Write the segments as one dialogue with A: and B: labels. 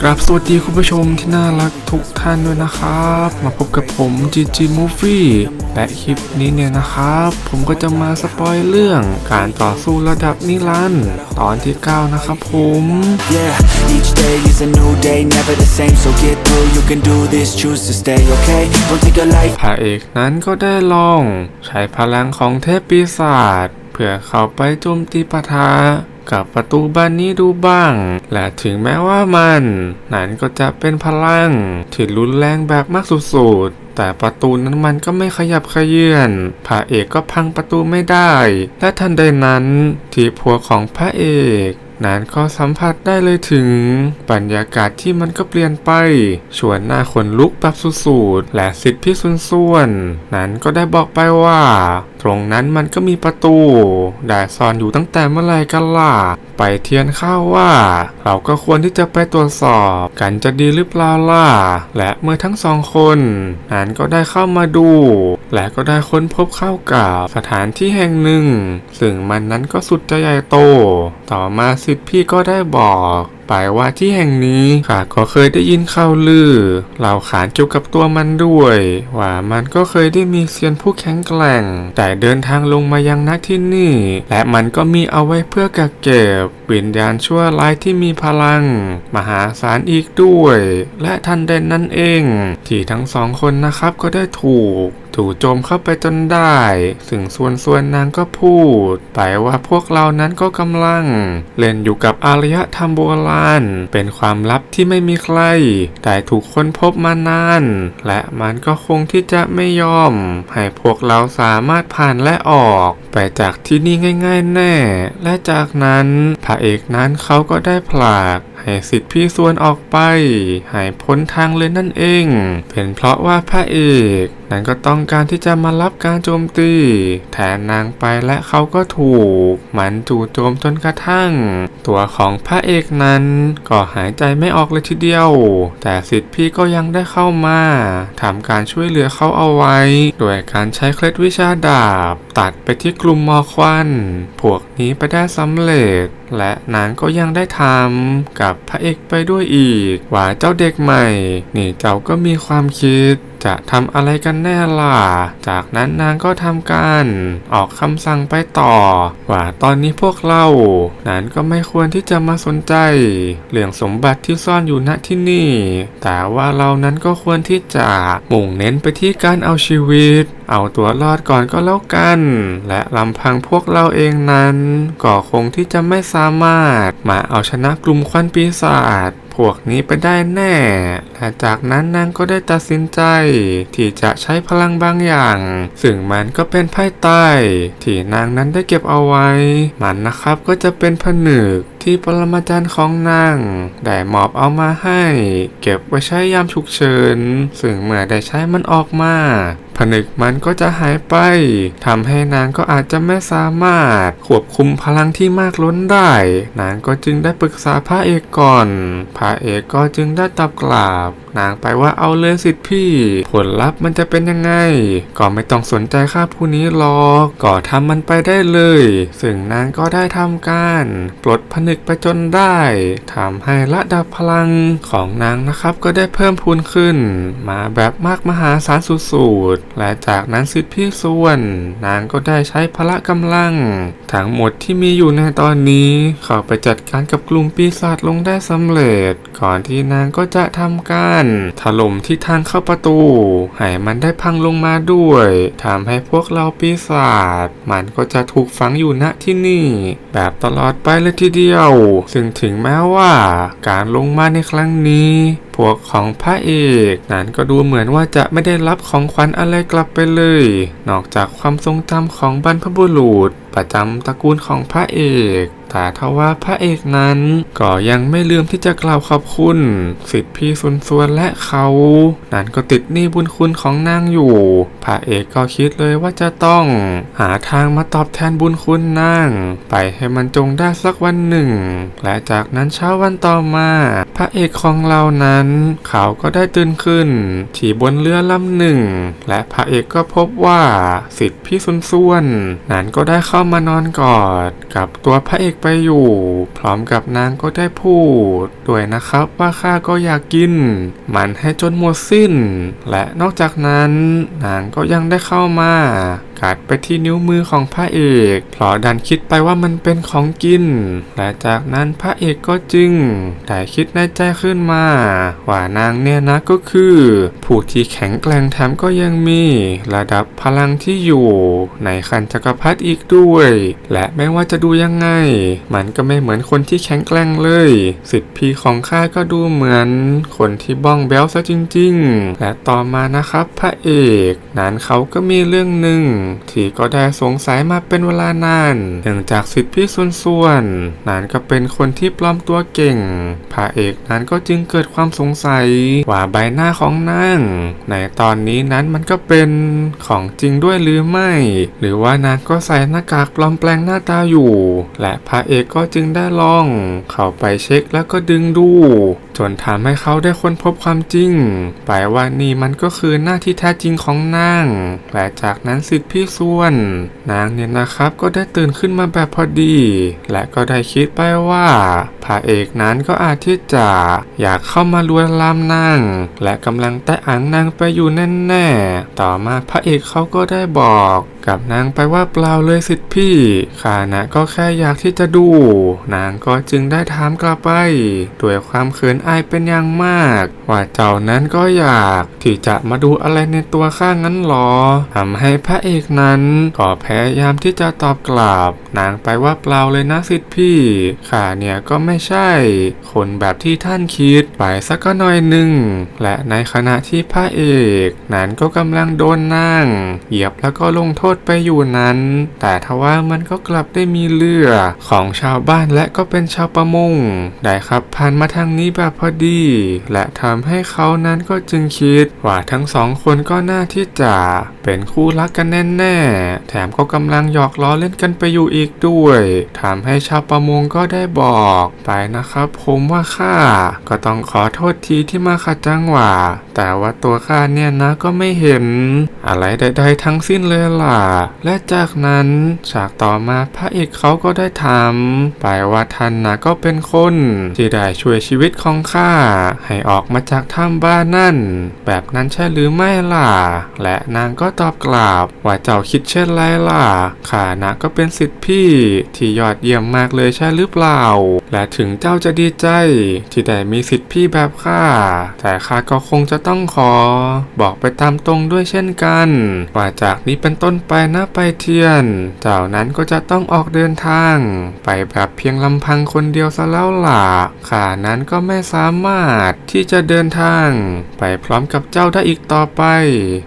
A: กราบสวัสดีคุณผู้ชมที่น่ารักทุกท่านด้วยนะครับ มาพบกับผม GG Movie และคลิปนี้เนี่ยนะครับ ผมก็จะมาสปอยเรื่องการต่อสู้ระดับนิรันดร์ตอนที่ 9 นะครับผม
B: Yeah, each day is a new day, never the same. So get through, you can do this, choose to stay, okay? Don't take your life
A: พระเอกนั้นก็ได้ลอง ใช้พลังของเทพปีศาจเพื่อเข้าไปโจมตีปะทะ กับประตูบานนี้ดูบ้าง และถึงแม้ว่ามัน นั้นก็จะเป็นพลังที่รุนแรงแบบมากสุดๆ แต่ประตูนั้นมันก็ไม่ขยับขยื่นพระเอกก็พังประตูไม่ได้ และทันใดนั้น ที่ผัวของพระเอก นั้นก็สัมผัสได้เลยถึง บรรยากาศที่มันก็เปลี่ยนไป ชวนหน้าขนลุกแบบสุดๆ และสิทธิ์พิสุนส่วนนั้นก็ได้บอกไปว่า ตรงนั้นมันก็มีประตู ได้ซ่อนอยู่ตั้งแต่เมื่อไหร่กันล่ะ ไปเทียนข้าวว่า เราก็ควรที่จะไปตรวจสอบ กันจะดีหรือเปล่าล่ะ และเมื่อทั้งสองคนนั้นก็ได้เข้ามาดู และก็ได้ค้นพบเข้ากับสถานที่แห่งหนึ่ง ซึ่งมันนั้นก็สุดจะใหญ่โต ต่อมาสทธิ์พี่ก็ได้บอกไปว่าที่แห่งนี้ข้าก็เคยได้ยินข่าวลือเล่าขานเกี่ยวกับตัวมันด้วย ว่ามันก็เคยได้มีเซียนผู้แข็งแกร่ง แต่เดินทางลงมายังนักที่นี่ และมันก็มีเอาไว้เพื่อกักเก็บวิญญาณชั่วร้ายที่มีพลัง มหาศาลอีกด้วย และทันเด่นนั่นเอง ที่ทั้งสองคนนะครับก็ได้ถูก ถูกโจมเข้าไปจนได้ซึ่งส่วนส่วนนางก็พูด ไปว่าพวกเรานั้นก็กำลัง เล่นอยู่กับอารยธรรมโบราณ เป็นความลับที่ไม่มีใคร แต่ถูกค้นพบมานาน และมันก็คงที่จะไม่ยอม ให้พวกเราสามารถผ่านและออก ไปจากที่นี่ง่าย ๆ แน่ และจากนั้นพระเอกนั้นเขาก็ได้ผลากให้สิทธิพี่ส่วนออกไปให้พ้นทางเลยนั่นเอง เป็นเพราะว่าพระเอกนั้นก็ต้องการที่จะมารับการโจมตี แทนนางไปและเขาก็ถูก มันจู่โจมจนกระทั่ง ตัวของพระเอกนั้นก็หายใจไม่ออกเลยทีเดียว แต่สิทธิพี่ก็ยังได้เข้ามาทำการช่วยเหลือเขาเอาไว้ โดยการใช้เคล็ดวิชาดาบ ตัดไปที่กลุ่มมอควัน พวกนี้ไปได้สำเร็จ และนางก็ยังได้ทำกับพระเอกไปด้วยอีก ว่าเจ้าเด็กใหม่ นี่เจ้าก็มีความคิด จะทำอะไรกันแน่ล่ะ จากนั้นนางก็ทำการออกคำสั่งไปต่อ ว่าตอนนี้พวกเรา นั้นก็ไม่ควรที่จะมาสนใจ เรื่องสมบัติที่ซ่อนอยู่ณที่นี่ แต่ว่าเรานั้นก็ควรที่จะมุ่งเน้นไปที่การเอาชีวิตเอาตัวรอดก่อนก็แล้วกัน และลำพังพวกเราเองนั้น ก็คงที่จะไม่สามารถ มาเอาชนะกลุ่มควันปีศาจพวกนี้ไปได้แน่และจากนั้นนางก็ได้ตัดสินใจ ที่จะใช้พลังบางอย่าง ซึ่งมันก็เป็นไพ่ใต้ ที่นางนั้นได้เก็บเอาไว้ มันนะครับก็จะเป็นผนึก ที่ปรมาจารย์ของนาง ได้มอบเอามาให้ เก็บไว้ใช้ยามฉุกเฉิน ซึ่งเมื่อได้ใช้มันออกมา ผนึกมันก็จะหายไปทำให้นางก็อาจจะไม่สามารถ ควบคุมพลังที่มากล้นได้ นางก็จึงได้ปรึกษาพระเอกก่อน พระเอกก็จึงได้ตอบกลับนางไปว่าเอาเลยสิทธิพี่ ผลลัพธ์มันจะเป็นยังไง ก็ไม่ต้องสนใจข้าผู้นี้หรอกก็ทำมันไปได้เลย ซึ่งนางก็ได้ทำการ ปลดผนึกไปจนได้ทำให้ระดับพลังของนางนะครับก็ได้เพิ่มพูนขึ้น มาแบบมากมหาศาลสุดๆและจากนั้นสิทธิพี่ส่วน นางก็ได้ใช้พละกำลัง ทั้งหมดที่มีอยู่ในตอนนี้เข้าไปจัดการกับกลุ่มปีศาจลงได้สำเร็จ ก่อนที่นางก็จะทำการถล่มที่ทางเข้าประตู ให้มันได้พังลงมาด้วยทำให้พวกเราปีศาจมันก็จะถูกฝังอยู่ณที่นี่ แบบตลอดไปเลยทีเดียวซึ่งถึงแม้ว่าการลงมาในครั้งนี้ พวกของพระเอกนั้นก็ดูเหมือนว่าจะไม่ได้รับของขวัญอะไรกลับไปเลย นอกจากความทรงจำของบรรพบุรุษ ประจำตระกูลของพระเอกแต่ทว่าพระเอกนั้นก็ยังไม่ลืมที่จะกล่าวขอบคุณ สิทธิพี่สุนส่วนและเขา นั้นก็ติดหนี้บุญคุณของนางอยู่ พระเอกก็คิดเลยว่าจะต้อง หาทางมาตอบแทนบุญคุณนาง ไปให้มันจงได้สักวันหนึ่ง และจากนั้นเช้าวันต่อมา พระเอกของเรานั้นนั้นเขาก็ได้ตื่นขึ้นที่บนเรือลำหนึ่ง และพระเอกก็พบว่าสิทธิพี่ซุนส่วนนั้นก็ได้เข้ามานอนกอดกับตัวพระเอกไปอยู่ พร้อมกับนางก็ได้พูดด้วยนะครับว่าข้าก็อยากกิน มันให้จนหมดสิ้น และนอกจากนั้นนางก็ยังได้เข้ามากัดไปที่นิ้วมือของพระเอกเพราะดันคิดไปว่ามันเป็นของกิน และจากนั้นพระเอกก็จึงได้คิดในใจขึ้นมา ว่านางเนี่ยนะก็คือ ผู้ที่แข็งแกร่งแถมก็ยังมี ระดับพลังที่อยู่ในขันจักรพรรดิอีกด้วย และไม่ว่าจะดูยังไง มันก็ไม่เหมือนคนที่แข็งแกร่งเลย สิทธิพีของข้าก็ดูเหมือน คนที่บ้องแบ้วซะจริง ๆ และต่อมานะครับพระเอก นั้นเขาก็มีเรื่องหนึ่งที่ก็ได้สงสัยมาเป็นเวลานานเนื่องจากสิทธิพี่ส่วนๆนั้นก็เป็นคนที่ปลอมตัวเก่งพระเอกนั้นก็จึงเกิดความสงสัยว่าใบหน้าของนางในตอนนี้นั้นมันก็เป็นของจริงด้วยหรือไม่ หรือว่านางก็ใส่หน้ากากปลอมแปลงหน้าตาอยู่ และพระเอกก็จึงได้ลอง เข้าไปเช็คแล้วก็ดึงดูจนทำให้เขาได้ค้นพบความจริงไปว่านี่มันก็คือหน้าที่แท้จริงของนางและจากนั้นสิทธิพี่ส่วน นางเนี่ยนะครับก็ได้ตื่นขึ้นมาแบบพอดี และก็ได้คิดไปว่าพระเอกนั้นก็อาจที่จะอยากเข้ามาลวนลามนาง และกำลังแตะอังนางไปอยู่แน่ๆ ต่อมาพระเอกเขาก็ได้บอก กับนางไปว่าเปล่าเลยสิทธิพี่ข้านะก็แค่อยากที่จะดู นางก็จึงได้ถามกลับไปด้วยความเขินอายเป็นอย่างมาก ว่าเจ้านั้นก็อยากที่จะมาดูอะไรในตัวข้างั้นหรอทำให้พระเอกนั้นก็พยายามที่จะตอบกลับ นางไปว่าเปล่าเลยนะสิทธิพี่ข้าเนี่ยก็ไม่ใช่ คนแบบที่ท่านคิดไปสักก็หน่อยหนึ่ง และในขณะที่พระเอกนั้นก็กำลังโดนนางเหยียบแล้วก็ลงโทษไปอยู่นั้น แต่ทว่ามันก็กลับได้มีเรือของชาวบ้านและก็เป็นชาวประมงได้ขับผ่านมาทางนี้แบบพอดี และทำให้เขานั้นก็จึงคิด ว่าทั้งสองคนก็น่าที่จะเป็นคู่รักกันแน่ๆแถมก็กำลังหยอกล้อเล่นกันไปอยู่อีกด้วยทำให้ชาวประมงก็ได้บอกไปนะครับ ผมว่าข้าก็ต้องขอโทษทีที่มาขัดจังหวะ แต่ว่าตัวข้าเนี่ยนะก็ไม่เห็น อะไรใดๆทั้งสิ้นเลยล่ะ และจากนั้นฉากต่อมาพระเอกเขาก็ได้ถามไปว่าท่านนะก็เป็นคน ที่ได้ช่วยชีวิตของข้าให้ออกมาจากถ้ำบ้านนั่น แบบนั้นใช่หรือไม่ล่ะ และนางก็ตอบกลับว่าเจ้าคิดเช่นไรล่ะข้านะก็เป็นสิทธิพี่ที่ยอดเยี่ยมมากเลยใช่หรือเปล่า และถึงเจ้าจะดีใจที่ได้มีสิทธิพี่แบบข้าแต่ข้าก็คงจะต้องขอ บอกไปตามตรงด้วยเช่นกันว่าจากนี้เป็นต้นไปนะไปเทียน เจ้านั้นก็จะต้องออกเดินทาง ไปแบบเพียงลำพังคนเดียวซะแล้วล่ะข้านั้นก็ไม่สามารถที่จะเดินทาง ไปพร้อมกับเจ้าได้อีกต่อไป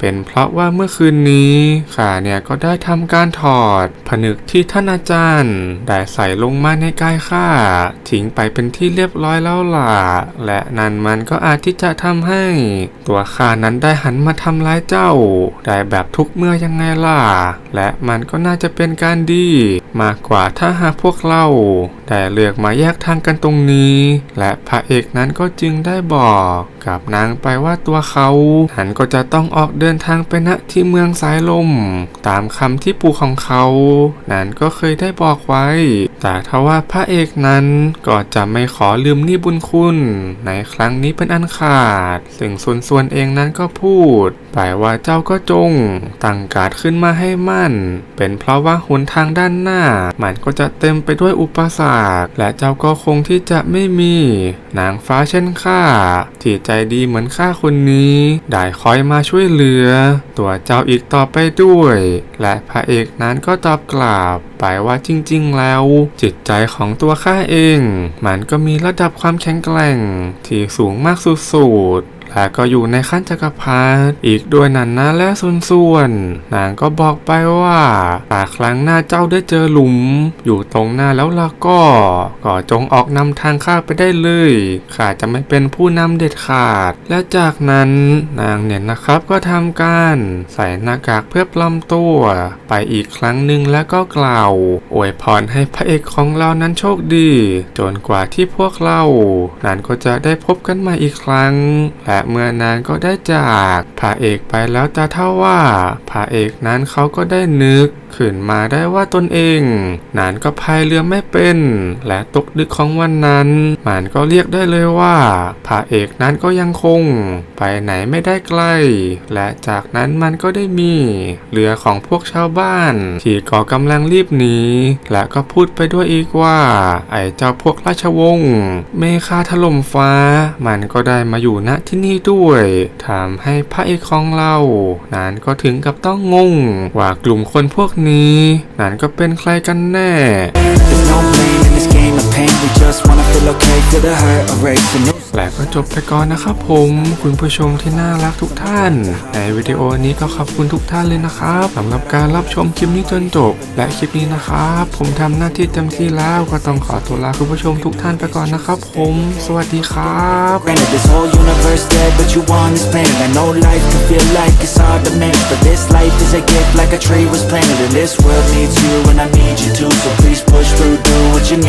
A: เป็นเพราะว่าเมื่อคืนนี้ข้าเนี่ยก็ได้ทำการถอด ผนึกที่ท่านอาจารย์ได้ใส่ลงมาในกายข้าทิ้งไปเป็นที่เรียบร้อยแล้วล่ะ และนั่นมันก็อาจที่จะทำให้ ตัวข้านั้นได้หันมาทำร้ายเจ้าได้แบบทุกเมื่อยังไงล่ะ และมันก็น่าจะเป็นการดี มากกว่าถ้าหากพวกเราได้เลือกมาแยกทางกันตรงนี้ และพระเอกนั้นก็จึงได้บอกกับนางไปว่าตัวเขานั้นก็จะต้องออกเดินทางไปณที่เมืองสายลม ตามคำที่ปู่ของเขา นั้นก็เคยได้บอกไว้ แต่ทว่าพระเอกนั้นก็จะไม่ขอลืมหนี่บุญคุณ ในครั้งนี้เป็นอันขาด ซึ่งส่วนส่วนเองนั้นก็พูดไปว่าเจ้าก็จง ตั้งการดขึ้นมาให้มั่น เป็นเพราะว่าหนทางด้านหน้า มันก็จะเต็มไปด้วยอุปสรรค และเจ้าก็คงที่จะไม่มี นางฟ้าเช่นข้าที่ใจดีเหมือนข้าคนนี้ ได้คอยมาช่วยเหลือ ตัวเจ้าอีกต่อไปด้วย และพระเอกนั้นก็ตอบกลับไปว่าจริง ๆ แล้ว จิตใจของตัวข้าเอง มันก็มีระดับความแข็งแกร่ง ที่สูงมากสุดๆ และก็อยู่ในขั้นจักรพรรดิอีกด้วยนันนะและส่วนส่วนนางก็บอกไปว่าถ้าครั้งหน้าเจ้าได้เจอหลุม อยู่ตรงหน้าแล้วล่ะก็ก็จงออกนำทางข้าไปได้เลยข้าจะไม่เป็นผู้นำเด็ดขาด และจากนั้นนางเนี่ยนะครับก็ทำการใส่หน้ากากเพื่อปลอมตัว ไปอีกครั้งหนึ่งแล้วก็กล่าวอวยพรให้พระเอกของเรานั้นโชคดี จนกว่าที่พวกเรา นั้นก็จะได้พบกันใหมาอีกครั้งและเมื่อนางก็ได้จากพระเอกไปแล้วแต่เท่าว่าพระเอกนั้นเขาก็ได้นึกขึ้นมาได้ว่าตนเอง นานก็พายเรือไม่เป็น และตกดึกของวันนั้นมันก็เรียกได้เลยว่าพระเอกนั้นก็ยังคง ไปไหนไม่ได้ไกล และจากนั้นมันก็ได้มีเรือของพวกชาวบ้าน ที่ก็กำลังรีบหนีและก็พูดไปด้วยอีกว่า ไอ้เจ้าพวกราชวงศ์เมฆาถล่มฟ้า มันก็ได้มาอยู่ณที่นี่ด้วยทำให้พระเอกของเรานั้นก็ถึงกับต้องงง ว่ากลุ่มคนพวกนี้ นั้นก็เป็นใครกันแน่
B: There's no blame in this game of pain We just wanna feel okay, feel the hurt erase and no
A: และก็จบไปก่อนนะครับผม คุณผู้ชมที่น่ารักทุกท่าน ในวิดีโอนี้ก็ขอบคุณทุกท่านเลยนะครับสำหรับการรับชมคลิปนี้จนจบ และคลิปนี้นะครับผมทำหน้าที่เต็มที่แล้วก็ต้องขอตัวลาคุณผู้ชมทุกท่านไปก่อนนะครับผม สวัสดีครับ
B: Granted, this whole universe dead, but you on this planet. I know life can feel like it's hard to manage, but this life is a gift, like a tree was planted. And this world needs you, and I need you too. So please push through, do what you need.